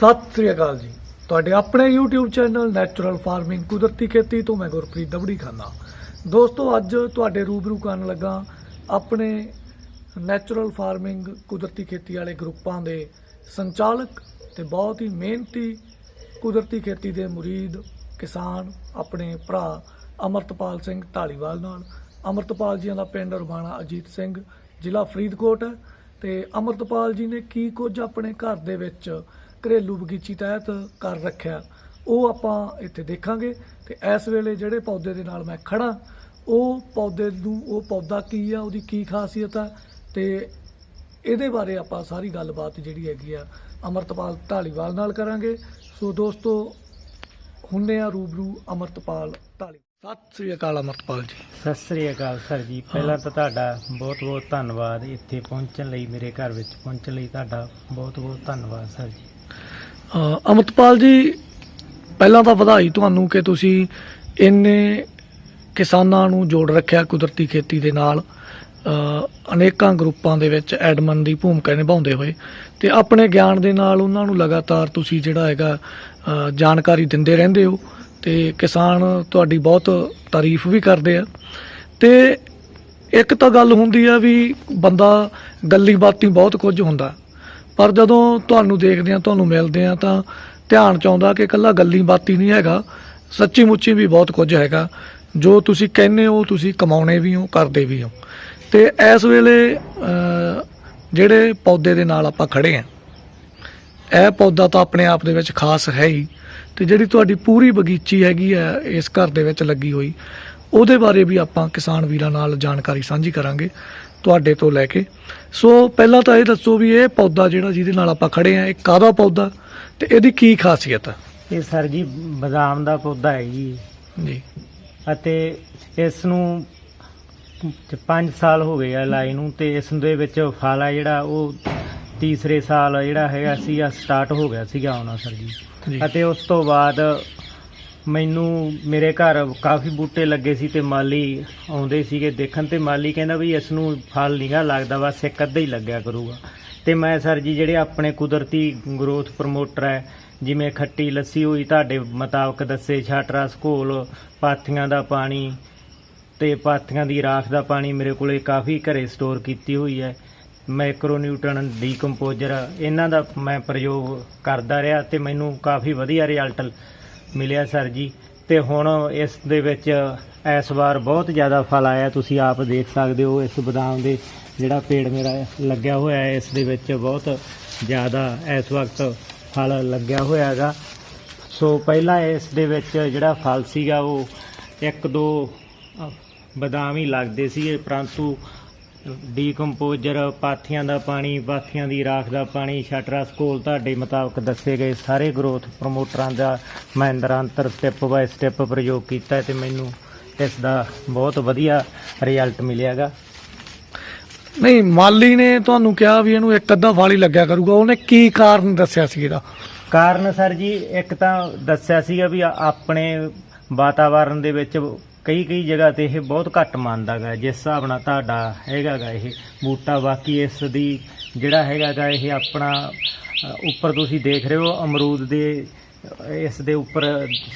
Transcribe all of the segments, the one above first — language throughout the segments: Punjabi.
ਸਤਿ ਸ੍ਰੀ ਅਕਾਲ ਜੀ। ਤੁਹਾਡੇ ਆਪਣੇ YouTube ਚੈਨਲ ਨੈਚੁਰਲ ਫਾਰਮਿੰਗ ਕੁਦਰਤੀ ਖੇਤੀ ਤੋਂ ਮੈਂ ਗੁਰਪ੍ਰੀਤ ਦਬੜੀ ਖਾਨਾ। ਦੋਸਤੋ, ਅੱਜ ਤੁਹਾਡੇ ਰੂਬਰੂ ਕਰਨ ਲੱਗਾ ਆਪਣੇ ਨੈਚੁਰਲ ਫਾਰਮਿੰਗ ਕੁਦਰਤੀ ਖੇਤੀ ਵਾਲੇ ਗਰੁੱਪਾਂ ਦੇ ਸੰਚਾਲਕ ਤੇ ਬਹੁਤ ਹੀ ਮਿਹਨਤੀ ਕੁਦਰਤੀ ਖੇਤੀ ਦੇ ਮੁਰੀਦ ਕਿਸਾਨ ਆਪਣੇ ਭਰਾ ਅਮਰਤਪਾਲ ਸਿੰਘ ਢਾਲੀਵਾਲ ਨਾਲ। ਅਮਰਤਪਾਲ ਜੀਆਂ ਦਾ ਪਿੰਡ ਰਬਾਣਾ ਅਜੀਤ ਸਿੰਘ, ਜ਼ਿਲ੍ਹਾ ਫਰੀਦਕੋਟ ਹੈ। ਤੇ ਅਮਰਤਪਾਲ ਜੀ ਨੇ ਕੀ ਕੁਝ ਆਪਣੇ ਘਰ ਦੇ ਵਿੱਚ ਘਰੇਲੂ ਬਗੀਚੀ ਤਹਿਤ ਕਰ ਰੱਖਿਆ ਉਹ ਆਪਾਂ ਇੱਥੇ ਦੇਖਾਂਗੇ ਤੇ ਇਸ ਵੇਲੇ ਜਿਹੜੇ ਪੌਦੇ ਦੇ ਨਾਲ ਮੈਂ ਖੜਾ ਉਹ ਪੌਦੇ ਨੂੰ ਉਹ ਪੌਦਾ ਕੀ ਆ ਉਹਦੀ ਕੀ ਖਾਸੀਅਤ ਆ ਤੇ ਇਹਦੇ ਬਾਰੇ ਆਪਾਂ ਸਾਰੀ ਗੱਲਬਾਤ ਜਿਹੜੀ ਹੈਗੀ ਆ ਅਮਰਤਪਾਲ ਢਾਲੀਵਾਲ ਨਾਲ ਕਰਾਂਗੇ। ਸੋ ਦੋਸਤੋ ਹੁੰਨੇ ਆ ਰੂਬਰੂ ਅਮਰਤਪਾਲ ਢਾਲੀ ਸਤਿ ਸ੍ਰੀ ਅਕਾਲ ਅਮਰਤਪਾਲ ਜੀ। ਸਤਿ ਸ੍ਰੀ ਅਕਾਲ ਸਰ ਜੀ। ਪਹਿਲਾਂ ਤਾਂ ਤੁਹਾਡਾ ਬਹੁਤ-ਬਹੁਤ ਧੰਨਵਾਦ ਇੱਥੇ ਪਹੁੰਚਣ ਲਈ ਮੇਰੇ ਘਰ ਵਿੱਚ ਪਹੁੰਚਣ ਲਈ ਤੁਹਾਡਾ ਬਹੁਤ-ਬਹੁਤ ਧੰਨਵਾਦ ਸਰ ਜੀ। ਅ, ਜੀ ਪਹਿਲਾਂ ਤਾਂ ਵਧਾਈ ਤੁਹਾਨੂੰ ਕਿ ਤੁਸੀਂ ਇੰਨੇ ਕਿਸਾਨਾਂ ਨੂੰ ਜੋੜ ਰੱਖਿਆ ਕੁਦਰਤੀ ਖੇਤੀ ਦੇ ਨਾਲ। ਅਨੇਕਾਂ ਗਰੁੱਪਾਂ ਦੇ ਵਿੱਚ ਐਡਮਨ ਦੀ ਭੂਮਿਕਾ ਨਿਭਾਉਂਦੇ ਹੋਏ। ਤੇ ਆਪਣੇ ਗਿਆਨ ਦੇ ਨਾਲ ਉਹਨਾਂ ਨੂੰ ਲਗਾਤਾਰ ਤੁਸੀਂ ਜਿਹੜਾ ਹੈਗਾ ਜਾਣਕਾਰੀ ਦਿੰਦੇ ਰਹਿੰਦੇ ਹੋ। ਤੇ ਕਿਸਾਨ ਤੁਹਾਡੀ ਬਹੁਤ ਤਾਰੀਫ ਵੀ ਕਰਦੇ ਆ। ਤੇ ਇੱਕ ਤਾਂ ਗੱਲ ਹੁੰਦੀ ਆ ਵੀ ਬੰਦਾ ਗੱਲੀ ਬਾਤੀ ਬਹੁਤ ਕੁਝ ਹੁੰਦਾ। ਪਰ ਜਦੋਂ ਤੁਹਾਨੂੰ ਦੇਖਦੇ ਆ ਤੁਹਾਨੂੰ ਮਿਲਦੇ ਆ ਤਾਂ ਧਿਆਨ ਚਾਹੁੰਦਾ ਕਿ ਇਕੱਲਾ ਗੱਲੀ ਬਾਤੀ ਨਹੀਂ ਹੈਗਾ। ਸੱਚੀ ਮੁੱਚੀ ਵੀ ਬਹੁਤ ਕੁਝ ਹੈਗਾ। ਜੋ ਤੁਸੀਂ ਕਹਿੰਦੇ ਹੋ, ਤੁਸੀਂ ਕਮਾਉਣੇ ਵੀ ਹੋ, ਕਰਦੇ ਵੀ ਹੋ। ਤੇ ਇਸ ਵੇਲੇ ਜਿਹੜੇ ਪੌਦੇ ਦੇ ਨਾਲ ਆਪਾਂ ਖੜੇ ਆ ਇਹ ਪੌਦਾ ਤਾਂ ਆਪਣੇ ਆਪ ਦੇ ਵਿੱਚ ਖਾਸ ਹੈ ਹੀ। ਤੇ ਜਿਹੜੀ ਤੁਹਾਡੀ ਪੂਰੀ ਬਗੀਚੀ ਹੈਗੀ ਆ ਇਸ ਘਰ ਦੇ ਵਿੱਚ ਲੱਗੀ ਹੋਈ, ਉਹਦੇ ਬਾਰੇ ਵੀ ਆਪਾਂ ਕਿਸਾਨ ਵੀਰਾਂ ਨਾਲ ਜਾਣਕਾਰੀ ਸਾਂਝੀ ਕਰਾਂਗੇ, ਤੁਹਾਡੇ ਤੋਂ ਲੈ ਕੇ। ਸੋ ਪਹਿਲਾਂ ਤਾਂ ਇਹ ਦੱਸੋ ਵੀ ਇਹ ਪੌਦਾ ਜਿਹੜਾ ਜਿਹਦੇ ਨਾਲ ਆਪਾਂ ਖੜੇ ਆ ਇਹ ਕਾਹਦਾ ਪੌਦਾ ਤੇ ਇਹਦੀ ਕੀ ਖਾਸੀਅਤ ਹੈ ਇਹ ਸਰ ਜੀ ਬਦਾਮ ਦਾ ਪੌਦਾ ਹੈ ਜੀ। ਜੀ। ਅਤੇ ਇਸ ਨੂੰ 5 ਸਾਲ ਹੋ ਗਏ ਆ ਲਾਈ ਨੂੰ ਤੇ ਇਸ ਦੇ ਵਿੱਚ ਫਲ ਆ ਜਿਹੜਾ ਉਹ ਤੀਸਰੇ ਸਾਲ ਜਿਹੜਾ ਹੈਗਾ ਸੀਗਾ ਸਟਾਰਟ ਹੋ ਗਿਆ ਸੀਗਾ ਆਉਣਾ ਸਰ ਜੀ। ਅਤੇ ਉਸ ਤੋਂ ਬਾਅਦ ਮੈਨੂੰ ਮੇਰੇ ਘਰ ਕਾਫੀ ਬੂਟੇ ਲੱਗੇ ਸੀ ਤੇ ਮਾਲੀ ਆਉਂਦੇ ਸੀਗੇ ਦੇਖਣ ਤੇ ਮਾਲੀ ਕਹਿੰਦਾ ਵੀ ਇਸ ਨੂੰ ਫਲ ਨਹੀਂਗਾ ਲੱਗਦਾ, ਬਸ ਇੱਕ ਅੱਧਾ ਹੀ ਲੱਗਿਆ ਕਰੂਗਾ। ਤੇ ਮੈਂ ਸਰ ਜੀ ਜਿਹੜੇ ਆਪਣੇ ਕੁਦਰਤੀ ਗਰੋਥ ਪ੍ਰਮੋਟਰ ਹੈ ਜਿਵੇਂ ਖੱਟੀ ਲੱਸੀ ਹੋਈ ਤੁਹਾਡੇ ਮੁਤਾਬਕ ਦੱਸੇ ਛਾਟਰਾ ਸਕੋਲ ਪਾਥੀਆਂ ਦਾ ਪਾਣੀ ਤੇ ਪਾਥੀਆਂ ਦੀ ਰਾਖ ਦਾ ਪਾਣੀ ਮੇਰੇ ਕੋਲੇ ਕਾਫੀ ਘਰੇ ਸਟੋਰ ਕੀਤੀ ਹੋਈ ਹੈ ਮਾਈਕਰੋ ਮਾਈਕਰੋਨਿਊਟਨ ਡੀਕੰਪੋਜ਼ਰ, ਇਹਨਾਂ ਦਾ ਮੈਂ ਪ੍ਰਯੋਗ ਕਰਦਾ ਰਿਹਾ ਤੇ ਮੈਨੂੰ ਕਾਫੀ ਵਧੀਆ ਰਿਜ਼ਲਟ ਮਿਲਿਆ, ਸਰ ਜੀ। ਤੇ ਹੁਣ ਇਸ ਦੇ ਵਿੱਚ ਇਸ ਵਾਰ ਬਹੁਤ ਜ਼ਿਆਦਾ ਫਲ ਆਇਆ। ਤੁਸੀਂ ਆਪ ਦੇਖ ਸਕਦੇ ਹੋ, ਇਸ ਬਦਾਮ ਦੇ ਜਿਹੜਾ ਪੇੜ ਮੇਰਾ ਲੱਗਿਆ ਹੋਇਆ ਹੈ, ਇਸ ਦੇ ਵਿੱਚ ਬਹੁਤ ਜ਼ਿਆਦਾ ਇਸ ਵਕਤ ਫਲ ਲੱਗਿਆ ਹੋਇਆ ਹੈਗਾ। ਸੋ ਪਹਿਲਾਂ ਇਸ ਦੇ ਵਿੱਚ ਜਿਹੜਾ ਫਲ ਸੀਗਾ, ਉਹ ਇੱਕ ਦੋ ਬਦਾਮ ਹੀ ਲੱਗਦੇ ਸੀ ਪਰੰਤੂ ਡੀਕੰਪੋਜ਼ਰ ਪਾਥੀਆਂ ਦਾ ਪਾਣੀ ਪਾਥੀਆਂ ਦੀ ਰਾਖ ਦਾ ਪਾਣੀ ਸ਼ਟਰਾ ਸਕੋਲ ਤੁਹਾਡੇ ਮੁਤਾਬਕ ਦੱਸੇ ਗਏ ਸਾਰੇ ਗਰੋਥ ਪ੍ਰਮੋਟਰਾਂ ਦਾ ਮੈਂ ਨਿਰੰਤਰ ਸਟੈਪ ਬਾਏ ਸਟੈਪ ਪ੍ਰਯੋਗ ਕੀਤਾ ਤੇ ਮੈਨੂੰ ਇਸ ਦਾ ਬਹੁਤ ਵਧੀਆ ਰਿਜ਼ਲਟ ਮਿਲਿਆਗਾ ਨਹੀਂ ਮਾਲੀ ਨੇ ਤੁਹਾਨੂੰ ਕਿਹਾ ਵੀ ਇਹਨੂੰ ਇੱਕ ਅੱਧਾ ਫਲ ਲੱਗਿਆ ਕਰੂਗਾ। ਉਹਨੇ ਕੀ ਕਾਰਨ ਦੱਸਿਆ ਸੀ ਇਹਦਾ? ਕਾਰਨ ਸਰ ਜੀ ਇੱਕ ਤਾਂ ਦੱਸਿਆ ਸੀਗਾ ਵੀ ਆਪਣੇ ਵਾਤਾਵਰਣ ਦੇ ਵਿੱਚ ਕਈ ਕਈ ਜਗ੍ਹਾ ਤੇ ਇਹ ਬਹੁਤ ਘੱਟ ਮੰਨਦਾਗਾ, ਜਿਸ ਹਿਸਾਬ ਨਾਲ ਤੁਹਾਡਾ ਹੈਗਾਗਾ ਇਹ ਬੂਟਾ। ਬਾਕੀ ਇਸ ਦੀ ਜਿਹੜਾ ਹੈਗਾਗਾ ਇਹ ਆਪਣਾ ਉੱਪਰ ਤੁਸੀਂ ਦੇਖ ਰਹੇ ਹੋ, ਅਮਰੂਦ ਦੇ, ਇਸ ਦੇ ਉੱਪਰ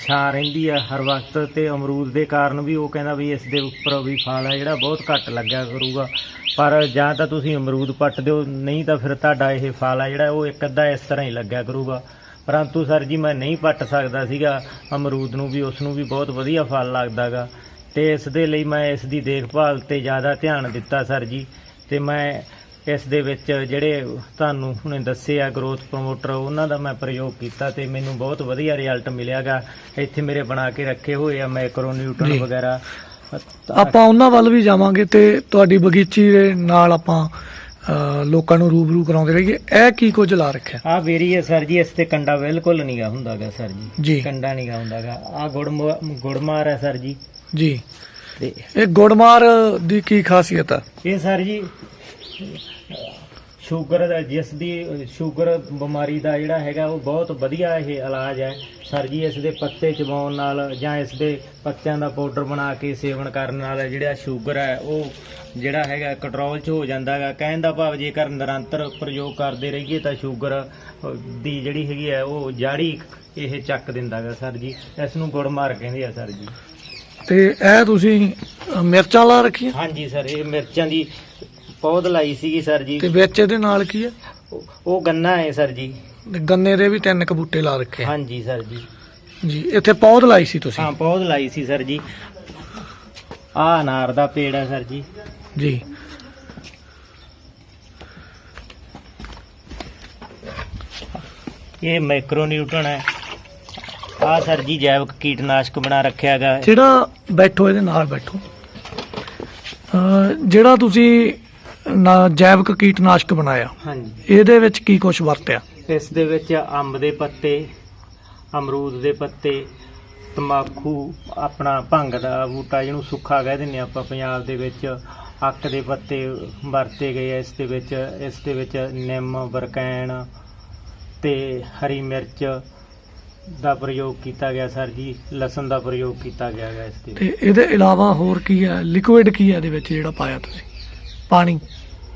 ਛਾਂ ਰਹਿੰਦੀ ਆ ਹਰ ਵਕਤ ਤੇ ਅਮਰੂਦ ਦੇ ਕਾਰਨ ਵੀ ਉਹ ਕਹਿੰਦਾ ਵੀ ਇਸ ਦੇ ਉੱਪਰ ਵੀ ਫਲ ਆ, ਜਿਹੜਾ ਬਹੁਤ ਘੱਟ ਲੱਗਿਆ ਕਰੂਗਾ। ਪਰ ਜਾਂ ਤਾਂ ਤੁਸੀਂ ਅਮਰੂਦ ਪੱਟ ਦਿਓ ਨਹੀਂ ਤਾਂ ਫਿਰ ਤੁਹਾਡਾ ਇਹ ਫਲ ਆ ਜਿਹੜਾ ਉਹ ਇੱਕ ਅੱਧਾ ਇਸ ਤਰ੍ਹਾਂ ਹੀ ਲੱਗਿਆ ਕਰੂਗਾ। ਪਰੰਤੂ ਸਰ ਜੀ ਮੈਂ ਨਹੀਂ ਪੱਟ ਸਕਦਾ ਸੀਗਾ ਅਮਰੂਦ ਨੂੰ ਵੀ ਉਸ ਨੂੰ ਵੀ ਬਹੁਤ ਵਧੀਆ ਫਲ ਲੱਗਦਾਗਾ। ਤੇ ਇਸ ਦੇ ਲਈ ਮੈਂ ਇਸ ਦੀ ਦੇਖਭਾਲ ਤੇ ਜ਼ਿਆਦਾ ਧਿਆਨ ਦਿੱਤਾ ਸਰ ਜੀ। ਤੇ ਮੈਂ ਇਸ ਦੇ ਵਿੱਚ ਜਿਹੜੇ ਤੁਹਾਨੂੰ ਹੁਣੇ ਦੱਸੇ ਆ ਗਰੋਥ ਪ੍ਰਮੋਟਰ ਉਹਨਾਂ ਦਾ ਮੈਂ ਪ੍ਰਯੋਗ ਕੀਤਾ ਤੇ ਮੈਨੂੰ ਬਹੁਤ ਵਧੀਆ ਰਿਜ਼ਲਟ ਮਿਲਿਆਗਾ। ਇੱਥੇ ਮੇਰੇ ਬਣਾ ਕੇ ਰੱਖੇ ਹੋਏ ਆ ਮੈਕਰੋ ਨਿਊਟਨ। ਵਗੈਰਾ। ਆਪਾਂ ਉਹਨਾਂ ਵੱਲ ਵੀ ਜਾਵਾਂਗੇ ਤੇ ਤੁਹਾਡੀ ਬਗੀਚੀ ਦੇ ਨਾਲ ਆਪਾਂ ਲੋਕਾਂ ਨੂੰ ਰੂਬਰੂ ਕਰਾਉਂਦੇ ਰਹੀਏ ਇਹ ਕੀ ਕੁਝ ਲਾ ਰੱਖਿਆ? ਆ ਵੇਰੀ ਹੈ ਸਰ ਜੀ ਇਸ ਤੇ ਕੰਡਾ ਬਿਲਕੁਲ ਨਹੀਂਗਾ ਹੁੰਦਾਗਾ ਸਰ ਜੀ। ਜੀ। ਕੰਡਾ ਨਹੀਂਗਾ ਹੁੰਦਾਗਾ। ਆ ਗੁੜ ਗੁੜਮਾਰ ਹੈ ਸਰ ਜੀ। ਜੀ। ਤੇ ਇਹ ਗੁੜਮਾਰ ਦੀ ਕੀ ਖਾਸੀਅਤ ਹੈ ਇਹ ਸਰ ਜੀ ਸ਼ੂਗਰ ਦਾ ਜਿਸ ਦੀ ਸ਼ੂਗਰ ਬਿਮਾਰੀ ਦਾ ਜਿਹੜਾ ਹੈਗਾ ਉਹ ਬਹੁਤ ਵਧੀਆ ਇਹ ਇਲਾਜ ਹੈ। ਸਰ ਜੀ ਇਸ ਦੇ ਪੱਤੇ ਚਬਾਉਣ ਨਾਲ ਜਾਂ ਇਸ ਦੇ ਪੱਤਿਆਂ ਦਾ ਪਾਊਡਰ ਬਣਾ ਕੇ ਸੇਵਨ ਕਰਨ ਨਾਲ ਜਿਹੜਾ ਸ਼ੂਗਰ ਹੈ ਉਹ ਜਿਹੜਾ ਹੈਗਾ ਕੰਟਰੋਲ 'ਚ ਹੋ ਜਾਂਦਾ ਹੈਗਾ। ਕਹਿਣ ਦਾ ਭਾਵ ਜੇਕਰ ਨਿਰੰਤਰ ਪ੍ਰਯੋਗ ਕਰਦੇ ਰਹੀਏ ਤਾਂ ਸ਼ੂਗਰ ਦੀ ਜਿਹੜੀ ਹੈਗੀ ਹੈ ਉਹ ਜਾੜੀ ਇਹ ਚੱਕ ਦਿੰਦਾ ਹੈਗਾ ਸਰ ਜੀ। ਇਸ ਨੂੰ ਗੁੜ ਮਾਰ ਕਹਿੰਦੇ ਆ ਸਰ ਜੀ। ਤੇ ਇਹ ਤੁਸੀਂ ਮਿਰਚਾਂ ਲਾ ਰੱਖੀਆਂ? ਹਾਂਜੀ ਸਰ ਇਹ ਮਿਰਚਾਂ ਦੀ ਪੌਦ ਲਾਈ ਸੀਗੀ ਸਰ ਜੀ। ਤੇ ਵਿੱਚ ਇਹਦੇ ਨਾਲ ਕੀ ਹੈ ਉਹ- ਉਹ ਗੰਨਾ ਹੈ ਸਰ ਜੀ। ਤੇ ਗੰਨੇ ਦੇ ਵੀ ਤਿੰਨ ਕੁ ਬੂਟੇ ਲਾ ਰੱਖੇ ਆ। ਹਾਂਜੀ ਸਰ ਜੀ। ਜੀ ਇੱਥੇ ਪੌਦ ਲਾਈ ਸੀ ਤੁਸੀਂ? ਹਾਂ ਪੌਦ ਲਾਈ ਸੀ ਸਰ ਜੀ। ਆ ਅਨਾਰ ਦਾ ਪੇੜ ਹੈ ਸਰ ਜੀ। ਜੀ। ਇਹ ਮਾਈਕਰੋਨਿਊਟਨ ਹੈ। ਆ ਸਰ ਜੀ ਜੈਵਿਕ ਕੀਟਨਾਸ਼ਕ ਬਣਾ ਰੱਖਿਆ ਹੈਗਾ। ਜਿਹੜਾ ਬੈਠੋ ਇਹਦੇ ਨਾਲ ਬੈਠੋ। ਜਿਹੜਾ ਤੁਸੀਂ ਨਾ ਜੈਵਿਕ ਕੀਟਨਾਸ਼ਕ ਬਣਾਇਆ। ਹਾਂਜੀ। ਇਹਦੇ ਵਿੱਚ ਕੀ ਕੁਝ ਵਰਤਿਆ? ਇਸ ਦੇ ਵਿੱਚ ਅੰਬ ਦੇ ਪੱਤੇ ਅਮਰੂਦ ਦੇ ਪੱਤੇ ਤੰਬਾਕੂ ਆਪਣਾ ਭੰਗ ਦਾ ਬੂਟਾ ਜਿਹਨੂੰ ਸੁੱਖਾ ਕਹਿ ਦਿੰਦੇ ਆਪਾਂ ਪੰਜਾਬ ਦੇ ਵਿੱਚ। ਅੱਕ ਦੇ ਪੱਤੇ ਵਰਤੇ ਗਏ ਆ ਇਸ ਦੇ ਵਿੱਚ। ਇਸ ਦੇ ਵਿੱਚ ਨਿੰਮ ਬਰਕੈਨ ਤੇ ਹਰੀ ਮਿਰਚ ਦਾ ਪ੍ਰਯੋਗ ਕੀਤਾ ਗਿਆ ਸਰ ਜੀ। ਲਸਣ ਦਾ ਪ੍ਰਯੋਗ ਕੀਤਾ ਗਿਆ ਹੈ ਇਸ ਦੇ ਵਿੱਚ। ਤੇ ਇਹਦੇ ਇਲਾਵਾ ਹੋਰ ਕੀ ਹੈ? ਲਿਕੁਇਡ ਕੀ ਹੈ ਇਹਦੇ ਵਿੱਚ ਜਿਹੜਾ ਪਾਇਆ ਤੁਸੀਂ? ਪਾਣੀ।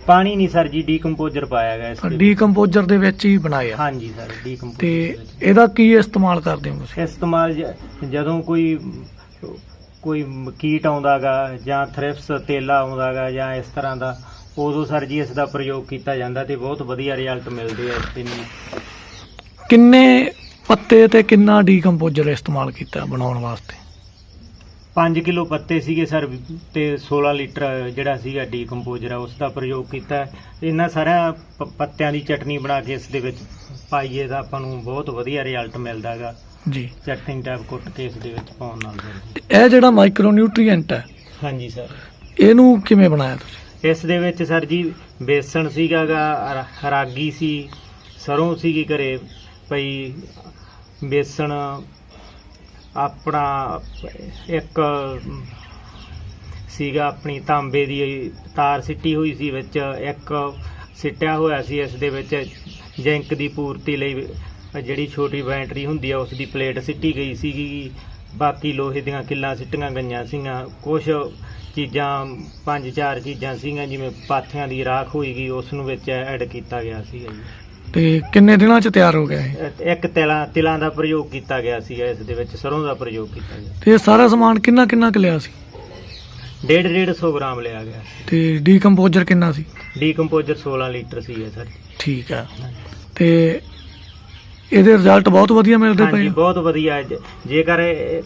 ਪਾਣੀ ਨਹੀਂ ਸਰ ਜੀ ਡੀਕੰਪੋਜ਼ਰ ਪਾਇਆ ਗਿਆ ਇਸ ਦੇ ਵਿੱਚ। ਡੀਕੰਪੋਜ਼ਰ ਦੇ ਵਿੱਚ ਹੀ ਬਣਾਇਆ। ਹਾਂਜੀ ਸਰ ਡੀਕੰਪੋਜ਼ਰ ਤੇ ਇਹਦਾ ਕੀ ਇਸਤੇਮਾਲ ਕਰਦੇ ਹੋ ਤੁਸੀਂ? ਇਸਤੇਮਾਲ ਜ- ਜਦੋਂ ਕੋਈ ਕੋਈ ਕੀਟ ਆਉਂਦਾਗਾ ਜਾਂ ਥ੍ਰਿਪਸ ਤੇਲਾ ਆਉਂਦਾਗਾ ਜਾਂ ਇਸ ਤਰ੍ਹਾਂ ਦਾ ਉਦੋਂ ਸਰ ਜੀ ਇਸ ਦਾ ਪ੍ਰਯੋਗ ਕੀਤਾ ਜਾਂਦਾ ਤੇ ਬਹੁਤ ਵਧੀਆ ਰਿਜ਼ਲਟ ਮਿਲਦੇ ਆ ਇਸ ਤੇ ਕਿੰਨੇ ਪੱਤੇ ਤੇ ਕਿੰਨਾ ਡੀਕੰਪੋਜ਼ਰ ਇਸਤੇਮਾਲ ਕੀਤਾ ਬਣਾਉਣ ਵਾਸਤੇ? 5 ਕਿਲੋ ਪੱਤੇ ਸੀਗੇ ਸਰ ਤੇ 16 ਲੀਟਰ ਜਿਹੜਾ ਸੀਗਾ ਡੀਕੰਪੋਜ਼ਰ ਆ ਉਸ ਦਾ ਪ੍ਰਯੋਗ ਕੀਤਾ ਇਹਨਾਂ ਸਾਰਿਆਂ ਪ- ਪੱਤਿਆਂ ਦੀ ਚਟਨੀ ਬਣਾ ਕੇ ਇਸ ਦੇ ਵਿੱਚ ਪਾਈਏ ਤਾਂ ਆਪਾਂ ਨੂੰ ਬਹੁਤ ਵਧੀਆ ਰਿਜ਼ਲਟ ਮਿਲਦਾਗਾ ਜੀ। ਚਟਨੀ ਟਾਈਪ ਕੁੱਟ ਕੇ ਇਸ ਦੇ ਵਿੱਚ ਪਾਉਣ ਨਾਲ। ਸਰ ਜੀ। ਤੇ ਇਹ ਜਿਹੜਾ ਮਾਈਕਰੋ ਨਿਊਟ੍ਰੀਐਂਟ ਹੈ ਹਾਂਜੀ ਸਰ। ਇਹਨੂੰ ਕਿਵੇਂ ਬਣਾਇਆ ਤੁਸੀਂ? ਇਸ ਦੇ ਵਿੱਚ ਸਰ ਜੀ ਬੇਸਣ ਸੀਗਾਗਾ ਰ- ਰਾਗੀ ਸੀ ਸਰੋਂ ਸੀਗੀ ਘਰੇ ਪਈ ਬੇਸਣ ਆਪਣਾ ਇੱਕ ਸੀਗਾ ਆਪਣੀ ਤਾਂਬੇ ਦੀ ਤਾਰ ਸਿੱਟੀ ਹੋਈ ਸੀ ਵਿੱਚ, ਇੱਕ ਸਿੱਟਿਆ ਹੋਇਆ ਸੀ ਇਸ ਦੇ ਵਿੱਚ, ਜਿੰਕ ਦੀ ਪੂਰਤੀ ਲਈ ਜਿਹੜੀ ਛੋਟੀ ਬੈਟਰੀ ਹੁੰਦੀ ਆ, ਉਸ ਦੀ ਪਲੇਟ ਸਿੱਟੀ ਗਈ ਸੀਗੀ। ਬਾਕੀ ਲੋਹੇ ਦੀਆਂ ਕਿੱਲਾਂ ਸਿੱਟੀਆਂ ਗਈਆਂ ਸੀਗੀਆਂ। ਕੁਝ ਚੀਜ਼ਾਂ, ਪੰਜ ਚਾਰ ਚੀਜ਼ਾਂ ਸੀਗੀਆਂ, ਜਿਵੇਂ ਪਾਥੀਆਂ ਦੀ ਰਾਖ ਹੋਈ ਗਈ, ਉਸ ਨੂੰ ਵਿੱਚ ਐਡ ਕੀਤਾ ਗਿਆ ਸੀਗਾ ਜੀ। ਤੇ ਕਿੰਨੇ ਦਿਨਾਂ ਚ ਤਿਆਰ ਹੋ ਗਿਆ ਇਹ? ਇੱਕ- ਤਿਲਾਂ ਤਿਲਾਂ ਦਾ ਪ੍ਰਯੋਗ ਕੀਤਾ ਗਿਆ ਸੀਗਾ ਇਸ ਦੇ ਵਿੱਚ ਸਰੋਂ ਦਾ ਪ੍ਰਯੋਗ ਕੀਤਾ ਗਿਆ। ਤੇ ਇਹ ਸਾਰਾ ਸਮਾਨ ਕਿੰਨਾ ਕਿੰਨਾ ਕੁ ਲਿਆ ਸੀ? ਡੇਢ ਡੇਢ ਸੌ ਗ੍ਰਾਮ ਲਿਆ ਗਿਆ ਤੇ ਡੀਕੰਪੋਜ਼ਰ ਕਿੰਨਾ ਸੀ? ਡੀਕੰਪੋਜ਼ਰ 16 ਲੀਟਰ ਸੀਗਾ ਸਰ। ਠੀਕ ਹੈ ਤੇ ਇਹਦੇ ਰਿਜ਼ਲਟ ਬਹੁਤ ਵਧੀਆ ਮਿਲਦੇ ਪਏ ਹਾਂਜੀ ਆ। ਬਹੁਤ ਵਧੀਆ ਹੈ। ਜ- ਜੇਕਰ ਇਹ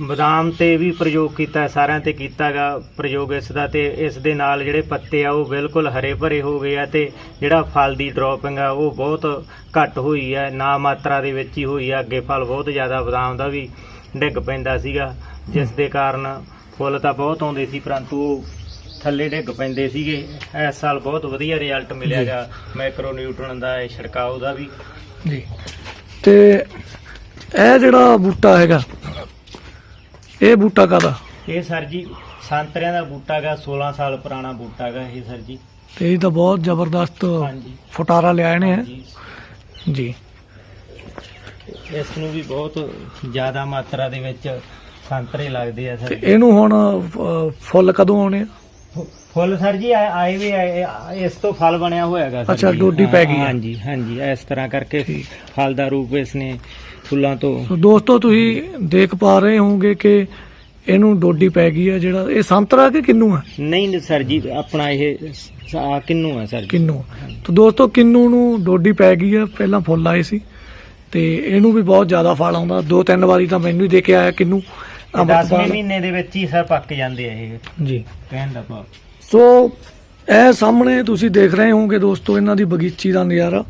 ਬਦਾਮ ਤੇ ਵੀ ਪ੍ਰਯੋਗ ਕੀਤਾ ਹੈ, ਸਾਰਿਆਂ ਤੇ ਕੀਤਾਗਾ ਪ੍ਰਯੋਗ ਇਸ ਦਾ ਤੇ ਇਸ ਦੇ ਨਾਲ ਜਿਹੜੇ ਪੱਤੇ ਆ ਉਹ ਬਿਲਕੁਲ ਹਰੇ ਭਰੇ ਹੋ ਗਏ ਆ ਤੇ ਜਿਹੜਾ ਫਲ ਦੀ ਡ੍ਰੌਪਿੰਗ ਆ ਉਹ ਬਹੁਤ ਘੱਟ ਹੋਈ ਹੈ ਨਾ ਮਾਤਰਾ ਦੇ ਵਿੱਚ ਹੀ ਹੋਈ ਆ। ਅੱਗੇ ਫਲ ਬਹੁਤ ਜ਼ਿਆਦਾ ਬਦਾਮ ਦਾ ਵੀ ਡਿੱਗ ਪੈਂਦਾ ਸੀਗਾ ਜਿਸ ਦੇ ਕਾਰਨ ਫੁੱਲ ਤਾਂ ਬਹੁਤ ਆਉਂਦੇ ਸੀ ਪਰੰਤੂ ਉਹ ਥੱਲੇ ਡਿੱਗ ਪੈਂਦੇ ਸੀਗੇ। ਇਸ ਸਾਲ ਬਹੁਤ ਵਧੀਆ ਰਿਜ਼ਲਟ ਮਿਲਿਆਗਾ। ਮਾਈਕਰੋ ਨਿਊਟਰਨ ਦਾ ਇਹ ਛਿੜਕਾਓ ਦਾ ਵੀ। ਜੀ। ਤੇ ਇਹ ਜਿਹੜਾ ਬੂਟਾ ਹੈਗਾ ਇਹ ਬੂਟਾ ਕਾਦਾ ਇਹ ਸਰ ਜੀ ਸੰਤਰਿਆਂ ਦਾ ਬੂਟਾ ਗਾ 16 ਸਾਲ ਪੁਰਾਣਾ ਬੂਟਾ ਗਾ ਇਹ ਸਰ ਜੀ। ਤੇ ਇਹ ਤਾਂ ਬਹੁਤ ਜ਼ਬਰਦਸਤ ਹਾਂਜੀ। ਫੁਟਾਰਾ ਲਿਆਏ ਨੇ ਜੀ ਜੀ। ਇਸ ਨੂੰ ਵੀ ਬਹੁਤ ਜ਼ਿਆਦਾ ਮਾਤਰਾ ਦੇ ਵਿੱਚ ਸੰਤਰੇ ਲੱਗਦੇ ਆ ਤੇ ਸਰ ਇਹਨੂੰ ਹੁਣ ਫੁੱਲ ਕਦੋਂ ਆਉਣੇ ਆ? ਫੁੱਲ ਸਰ ਜੀ ਆਏ ਆਏ ਵੀ ਆਏ- ਆ- ਇਸ ਤੋਂ ਫਲ ਬਣਿਆ ਹੋਇਆਗਾ ਸਰ ਅੱਛਾ, ਜੀ। ਡੋਡੀ ਪੈ ਗਈ ਹੈ। ਹਾਂਜੀ ਹਾਂਜੀ ਇਸ ਤਰ੍ਹਾਂ ਕਰਕੇ। ਫਲ ਦਾ ਰੂਪ ਇਸ ਨੇ ਫੁੱਲਾਂ ਤੋਂ ਸੋ ਦੋਸਤੋ ਤੁਸੀਂ ਦੇਖ ਪਾ ਰਹੇ ਹੋਵੋਗੇ ਕਿ ਇਹਨੂੰ ਡੋਡੀ ਪੈ ਗਈ ਹੈ ਜਿਹੜਾ ਇਹ ਸੰਤਰਾ ਕਿ ਕਿੰਨੂ ਹੈ ਨਹੀਂ ਨਹੀਂ ਸਰ ਜੀ ਆਪਣਾ ਇਹ ਸ- ਆ ਕਿੰਨੂ ਹੈ ਸਰ ਜੀ ਕਿੰਨੂ ਤਾਂ ਦੋਸਤੋ ਕਿੰਨੂ ਨੂੰ ਡੋਡੀ ਪੈ ਗਈ ਹੈ ਪਹਿਲਾਂ ਫੁੱਲ ਆਏ ਸੀ ਤੇ ਇਹਨੂੰ ਵੀ ਬਹੁਤ ਜ਼ਿਆਦਾ ਫਲ ਆਉਂਦਾ ਦੋ ਤਿੰਨ ਵਾਰੀ ਤਾਂ ਮੈਨੂੰ ਹੀ ਦੇ ਕੇ ਆਇਆ ਕਿੰਨੂ 10ਵੇਂ ਅੰਮ੍ਰਿਤਪਾਲ ਮਹੀਨੇ ਦੇ ਵਿੱਚ ਹੀ ਸਰ ਪੱਕ ਜਾਂਦੇ ਆ ਇਹ। ਜੀ। ਕਹਿਣ ਦਾ ਭਾਵ। ਸੋ ਇਹ ਸਾਹਮਣੇ ਤੁਸੀਂ ਦੇਖ ਰਹੇ ਹੋਵੋਗੇ ਦੋਸਤੋ ਇਹਨਾਂ ਦੀ ਬਗੀਚੀ ਦਾ ਨਜ਼ਾਰਾ।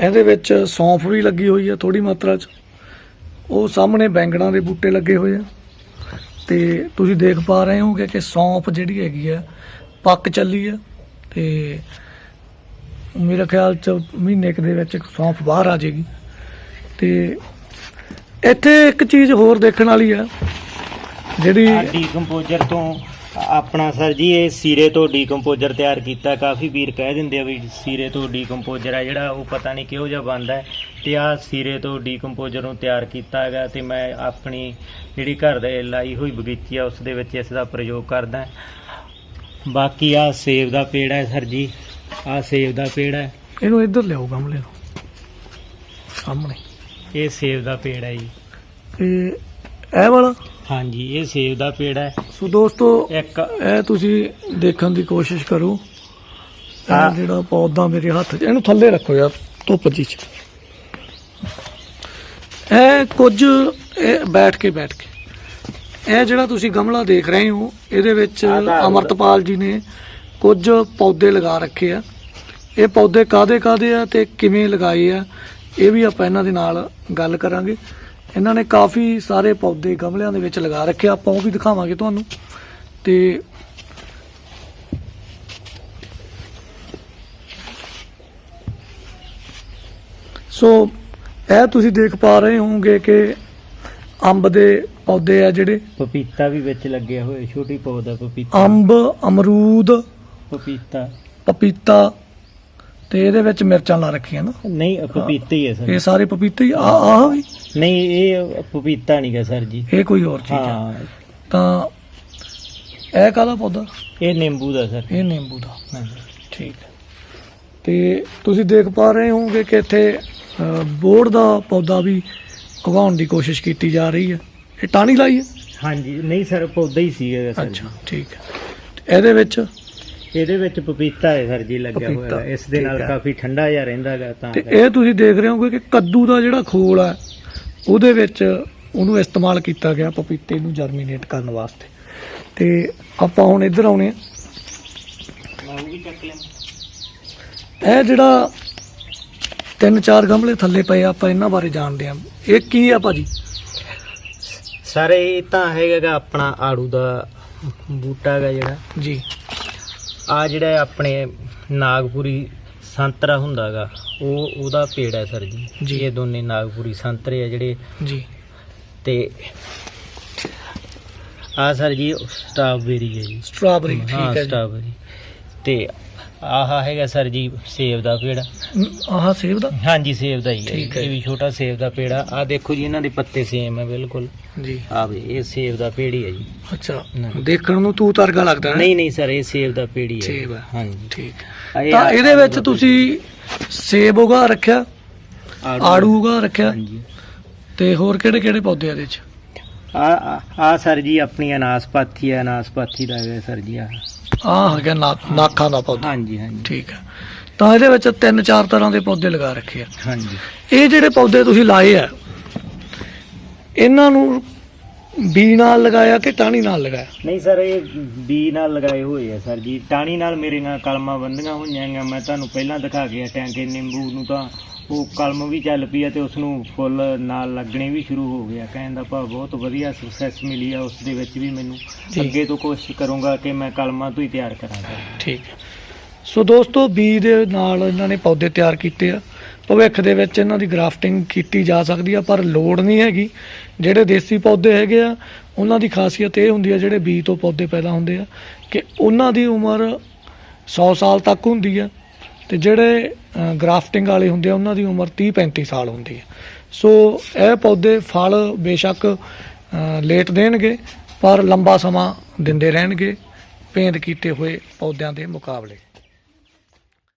ਇਹਦੇ ਵਿੱਚ ਸੌਂਫ ਵੀ ਲੱਗੀ ਹੋਈ ਹੈ ਥੋੜੀ ਮਾਤਰਾ 'ਚ। ਉਹ ਸਾਹਮਣੇ ਬੈਂਗਣਾਂ ਦੇ ਬੂਟੇ ਲੱਗੇ ਹੋਏ ਆ। ਤੇ ਤੁਸੀਂ ਦੇਖ ਪਾ ਰਹੇ ਹੋਗੇ ਕਿ ਸੌਂਫ ਜਿਹੜੀ ਹੈਗੀ ਆ ਪੱਕ ਚੱਲੀ ਆ। ਤੇ ਮੇਰੇ ਖਿਆਲ 'ਚ ਮਹੀਨੇ ਕੁ ਦੇ ਵਿੱਚ ਸੌਂਫ ਬਾਹਰ ਆ ਜਾਏਗੀ। ਤੇ ਇੱਥੇ ਇੱਕ ਚੀਜ਼ ਹੋਰ ਦੇਖਣ ਵਾਲੀ ਆ। ਜਿਹੜੀ ਡੀਕੰਪੋਜ਼ਰ ਤੋਂ ਆਪਣਾ ਸਰ ਜੀ ਇਹ ਸੀਰੇ ਤੋਂ ਡੀਕੰਪੋਜ਼ਰ ਤਿਆਰ ਕੀਤਾ। ਕਾਫੀ ਵੀਰ ਕਹਿ ਦਿੰਦੇ ਆ ਵੀ ਸੀਰੇ ਤੋਂ ਡੀਕੰਪੋਜ਼ਰ ਆ ਜਿਹੜਾ ਉਹ ਪਤਾ ਨਹੀਂ ਕਿਹੋ ਜਿਹਾ ਬਣਦਾ ਹੈ। ਤੇ ਆ ਸੀਰੇ ਤੋਂ ਡੀਕੰਪੋਜ਼ਰ ਨੂੰ ਤਿਆਰ ਕੀਤਾ ਹੈਗਾ ਤੇ ਮੈਂ ਆਪਣੀ ਜਿਹੜੀ ਘਰ ਦੇ ਲਾਈ ਹੋਈ ਬਗੀਚੀ ਆ ਉਸ ਦੇ ਵਿੱਚ ਇਸ ਦਾ ਪ੍ਰਯੋਗ ਕਰਦਾ ਬਾਕੀ ਆ ਸੇਬ ਦਾ ਪੇੜ ਹੈ ਸਰ ਜੀ ਆ ਸੇਬ ਦਾ ਪੇੜ ਹੈ। ਇਹਨੂੰ ਇੱਧਰ ਲਿਆਓ ਗਮਲੇ ਨੂੰ। ਸਾਹਮਣੇ। ਇਹ ਸੇਬ ਦਾ ਪੇੜ ਹੈ ਜੀ। ਇਹ ਇਹ ਵਾਲਾ? ਹਾਂਜੀ ਇਹ ਸੇਬ ਦਾ ਪੇੜ ਹੈ। ਸੋ ਦੋਸਤੋ ਇੱਕ ਇਹ ਤੁਸੀਂ ਦੇਖਣ ਦੀ ਕੋਸ਼ਿਸ਼ ਕਰੋ। ਇਹ। ਜਿਹੜਾ ਪੌਦਾ ਮੇਰੇ ਹੱਥ 'ਚ ਇਹਨੂੰ ਥੱਲੇ ਰੱਖੋ ਯਾਰ ਧੁੱਪ ਜੀ ਚ। ਇਹ ਕੁਝ ਇਹ ਬੈਠ ਕੇ ਬੈਠ ਕੇ। ਇਹ ਜਿਹੜਾ ਤੁਸੀਂ ਗਮਲਾ ਦੇਖ ਰਹੇ ਹੋ ਇਹਦੇ ਵਿੱਚ ਅਮਰਤਪਾਲ ਜੀ ਨੇ ਕੁਝ ਪੌਦੇ ਲਗਾ ਰੱਖੇ ਆ। ਇਹ ਪੌਦੇ ਕਾਦੇ ਕਾਦੇ ਆ ਤੇ ਕਿਵੇਂ ਲਗਾਏ ਆ ਇਹ ਵੀ ਆਪਾਂ ਇਹਨਾਂ ਦੇ ਨਾਲ ਗੱਲ ਕਰਾਂਗੇ। ਇਹਨਾਂ ਨੇ ਕਾਫੀ ਸਾਰੇ ਪੌਦੇ ਗਮਲਿਆਂ ਦੇ ਵਿੱਚ ਲਗਾ ਰੱਖੇ ਆ ਆਪਾਂ ਉਹ ਵੀ ਦਿਖਾਵਾਂਗੇ ਤੁਹਾਨੂੰ। ਤੇ ਸੋ ਇਹ ਤੁਸੀਂ ਦੇਖ ਪਾ ਰਹੇ ਹੋਵੋਗੇ ਕਿ ਅੰਬ ਦੇ ਪੌਦੇ ਆ ਜਿਹੜੇ। ਪਪੀਤਾ ਵੀ ਵਿੱਚ ਲੱਗਿਆ ਹੋਇਆ ਛੋਟੀ ਪੌਦਾ ਪਪੀਤਾ। ਅੰਬ ਅਮਰੂਦ ਪਪੀਤਾ। ਪਪੀਤਾ ਤੇ ਇਹਦੇ ਵਿੱਚ ਮਿਰਚਾਂ ਲਾ ਰੱਖੀਆਂ ਨਾ। ਨਹੀਂ ਪਪੀਤਾ ਹੀ ਹੈ ਇਹ ਸਰ। ਸਾਰੇ ਪਪੀਤੇ ਹੀ ਆ ਆਹ ਵੀ। ਨਹੀਂ ਇਹ ਪਪੀਤਾ ਨਹੀਂ ਗਾ ਸਰ ਜੀ। ਇਹ ਕੋਈ ਹੋਰ ਚੀਜ਼ ਆ। ਹਾਂ। ਤਾਂ ਇਹ ਕਾਹਦਾ ਪੌਦਾ? ਇਹ ਨਿੰਬੂ ਦਾ ਸਰ। ਇਹ ਨਿੰਬੂ ਦਾ। ਹਾਂਜੀ। ਠੀਕ ਹੈ। ਤੇ ਤੁਸੀਂ ਦੇਖ ਪਾ ਰਹੇ ਹੋਵੋਗੇ ਕਿ ਇੱਥੇ ਅ, ਬੋਹੜ ਦਾ ਪੌਦਾ ਵੀ ਉਗਾਉਣ ਦੀ ਕੋਸ਼ਿਸ਼ ਕੀਤੀ ਜਾ ਰਹੀ ਹੈ। ਇਹ ਟਾਣੀ ਲਾਈ ਹੈ? ਹਾਂਜੀ। ਨਹੀਂ ਸਰ ਪੌਦਾ ਹੀ ਸੀਗਾ ਸਰ ਜੀ। ਅੱਛਾ ਠੀਕ ਹੈ। ਤੇ ਇਹਦੇ ਵਿੱਚ? ਇਹਦੇ ਵਿੱਚ ਪਪੀਤਾ ਹੈ ਸਰ ਜੀ ਲੱਗਿਆ ਪਪੀਤਾ, ਹੋਇਆ ਇਸ ਦੇ ਨਾਲ ਹੈ। ਕਾਫੀ ਠੰਡਾ ਜਿਹਾ ਰਹਿੰਦਾ ਹੈਗਾ ਤਾਂ ਤੇ ਇਹ ਤੁਸੀਂ ਦੇਖ ਰਹੇ ਹੋਗੇ ਕਿ ਕੱਦੂ ਦਾ ਜਿਹੜਾ ਖੋਲ ਹੈ ਉਹਦੇ ਵਿੱਚ ਉਹਨੂੰ ਇਸਤੇਮਾਲ ਕੀਤਾ ਗਿਆ ਪਪੀਤੇ ਨੂੰ ਜਰਮੀਨੇਟ ਕਰਨ ਵਾਸਤੇ। ਤੇ ਆਪਾਂ ਹੁਣ ਇੱਧਰ ਆਉਣੇ ਆ। ਇਹ ਜਿਹੜਾ ਤਿੰਨ ਚਾਰ ਗਮਲੇ ਥੱਲੇ ਪਏ ਆਪਾਂ ਇਹਨਾਂ ਬਾਰੇ ਜਾਣਦੇ ਆ। ਇਹ ਕੀ ਆ ਭਾਜੀ? ਸਰ ਇਹ ਤਾਂ ਹੈਗਾ ਆਪਣਾ ਆੜੂ ਦਾ ਬੂਟਾ ਹੈਗਾ ਜਿਹੜਾ। ਜੀ। ਆ ਜਿਹੜਾ ਆਪਣੇ ਨਾਗਪੁਰੀ ਸੰਤਰਾ ਹੁੰਦਾਗਾ ਉਹ ਉਹਦਾ ਪੇੜ ਹੈ ਸਰ ਜੀ। ਜੀ। ਇਹ ਦੋਨੇ ਨਾਗਪੁਰੀ ਸੰਤਰੇ ਆ ਜਿਹੜੇ। ਜੀ। ਤੇ ਆ ਸਰ ਜੀ ਸਟ੍ਰਾਬੇਰੀ ਹੈ ਜੀ। ਸਟ੍ਰਾਬੇਰੀ ਠੀਕ ਹੈ ਸਟ੍ਰਾਬੇਰੀ ਤੇ ਆਹ ਹੈਗਾ ਸਰ ਜੀ ਸੇਬ ਦਾ ਪੇੜ। ਆਹ ਸੇਬ ਦਾ? ਹਾਂਜੀ ਸੇਬ ਦਾ ਹੀ ਹੈ ਠੀਕ ਜੀ। ਹੈ। ਇਹ ਵੀ ਛੋਟਾ ਸੇਬ ਦਾ ਪੇੜ। ਆ ਦੇਖੋ ਜੀ ਇਹਨਾਂ ਦੇ ਪੱਤੇ ਸੇਮ ਹੈ ਬਿਲਕੁਲ। ਜੀ। ਆ ਵੀ ਇਹ ਸੇਬ ਦਾ ਪੇੜ ਹੀ ਜੀ। ਅੱਛਾ ਨਹੀਂ। ਦੇਖਣ ਨੂੰ ਤੂੰ ਤਰਗਾ ਲੱਗਦਾ ਹੈ ਨਹੀਂ ਨਹੀਂ ਸਰ ਇਹ ਸੇਬ ਦਾ ਪੇੜ ਹੀ। ਹੈ ਸੇਬ ਹੈ। ਹਾਂਜੀ। ਠੀਕ। ਇਹ ਤਾਂ ਆ- ਇਹਦੇ ਵਿੱਚ ਤੁਸੀਂ ਸੇਬ ਉਗਾ ਰੱਖਿਆ? ਆੜੂ। ਉਗਾ ਰੱਖਿਆ? ਹਾਂਜੀ। ਤੇ ਹੋਰ ਕਿਹੜੇ ਕਿਹੜੇ ਪੌਦੇ ਆ ਇਹਦੇ ਚ ਆ ਆ ਸਰ ਜੀ ਆਪਣੀ ਅਨਾਸਪਾਥੀ ਹੈ ਅਨਾਸਪਾਥੀ ਦਾ ਹੈ ਸਰ ਜੀ ਆ ਆਹ ਹੈਗਾ ਨਾ- ਨਾਖਾਂ ਦਾ ਪੌਦਾ। ਹਾਂਜੀ ਹਾਂਜੀ। ਠੀਕ ਹੈ। ਤਾਂ ਇਹਦੇ ਵਿੱਚ ਤਿੰਨ ਚਾਰ ਤਰ੍ਹਾਂ ਦੇ ਪੌਦੇ ਲਗਾ ਰੱਖੇ ਆ। ਹਾਂਜੀ। ਇਹ ਜਿਹੜੇ ਪੌਦੇ ਤੁਸੀਂ ਲਾਏ ਆ ਇਹਨਾਂ ਨੂੰ ਬੀ ਨਾਲ ਲਗਾਇਆ ਕਿ ਟਾਹਣੀ ਨਾਲ ਲਗਾਇਆ? ਨਹੀਂ ਸਰ ਇਹ ਬੀ ਨਾਲ ਲਗਾਏ ਹੋਏ ਆ ਸਰ ਜੀ। ਟਾਣੀ ਨਾਲ ਮੇਰੇ ਨਾਲ ਕਲਮਾਂ ਬੰਦੀਆਂ ਹੋਈਆਂ ਹੈਗੀਆਂ। ਮੈਂ ਤੁਹਾਨੂੰ ਪਹਿਲਾਂ ਦਿਖਾ ਕੇ ਹਟਿਆ ਕਿ ਨਿੰਬੂ ਨੂੰ ਤਾਂ ਉਹ ਕਲਮ ਵੀ ਚੱਲ ਪਈ ਆ ਤੇ ਉਸ ਨੂੰ ਫੁੱਲ ਨਾਲ ਲੱਗਣੇ ਵੀ ਸ਼ੁਰੂ ਹੋ ਗਿਆ ਕਹਿਣ ਦਾ ਭਾਵ ਬਹੁਤ ਵਧੀਆ ਸਕਸੈਸ ਮਿਲੀ ਆ ਉਸ ਦੇ ਵਿੱਚ ਵੀ ਮੈਨੂੰ। ਅੱਗੇ ਤੋਂ ਕੋਸ਼ਿਸ਼ ਕਰੂੰਗਾ ਕਿ ਮੈਂ ਕਲਮਾਂ ਤੋਂ ਹੀ ਤਿਆਰ ਕਰਾਂਗਾ। ਠੀਕ ਸੋ ਦੋਸਤੋ ਬੀ ਦੇ ਨਾਲ ਇਹਨਾਂ ਨੇ ਪੌਦੇ ਤਿਆਰ ਕੀਤੇ ਆ। ਭਵਿੱਖ ਦੇ ਵਿੱਚ ਇਹਨਾਂ ਦੀ ਗ੍ਰਾਫਟਿੰਗ ਕੀਤੀ ਜਾ ਸਕਦੀ ਆ ਪਰ ਲੋੜ ਨਹੀਂ ਹੈਗੀ। ਜਿਹੜੇ ਦੇਸੀ ਪੌਦੇ ਹੈਗੇ ਆ ਉਹਨਾਂ ਦੀ ਖਾਸੀਅਤ ਇਹ ਹੁੰਦੀ ਆ ਜਿਹੜੇ ਬੀ ਤੋਂ ਪੌਦੇ ਪੈਦਾ ਹੁੰਦੇ ਆ ਕਿ ਉਹਨਾਂ ਦੀ ਉਮਰ 100 ਸਾਲ ਤੱਕ ਹੁੰਦੀ ਆ। ਤੇ ਜਿਹੜੇ ਗ੍ਰਾਫਟਿੰਗ ਵਾਲੇ ਹੁੰਦੇ ਆ, ਉਹਨਾਂ ਦੀ ਉਮਰ 30 35 ਸਾਲ ਹੁੰਦੀ ਹੈ। ਸੋ ਇਹ ਪੌਦੇ ਫਲ ਬੇਸ਼ੱਕ ਲੇਟ ਦੇਣਗੇ, ਪਰ ਲੰਬਾ ਸਮਾਂ ਦਿੰਦੇ ਰਹਿਣਗੇ ਪੇਂਦ ਕੀਤੇ ਹੋਏ ਪੌਦਿਆਂ ਦੇ ਮੁਕਾਬਲੇ।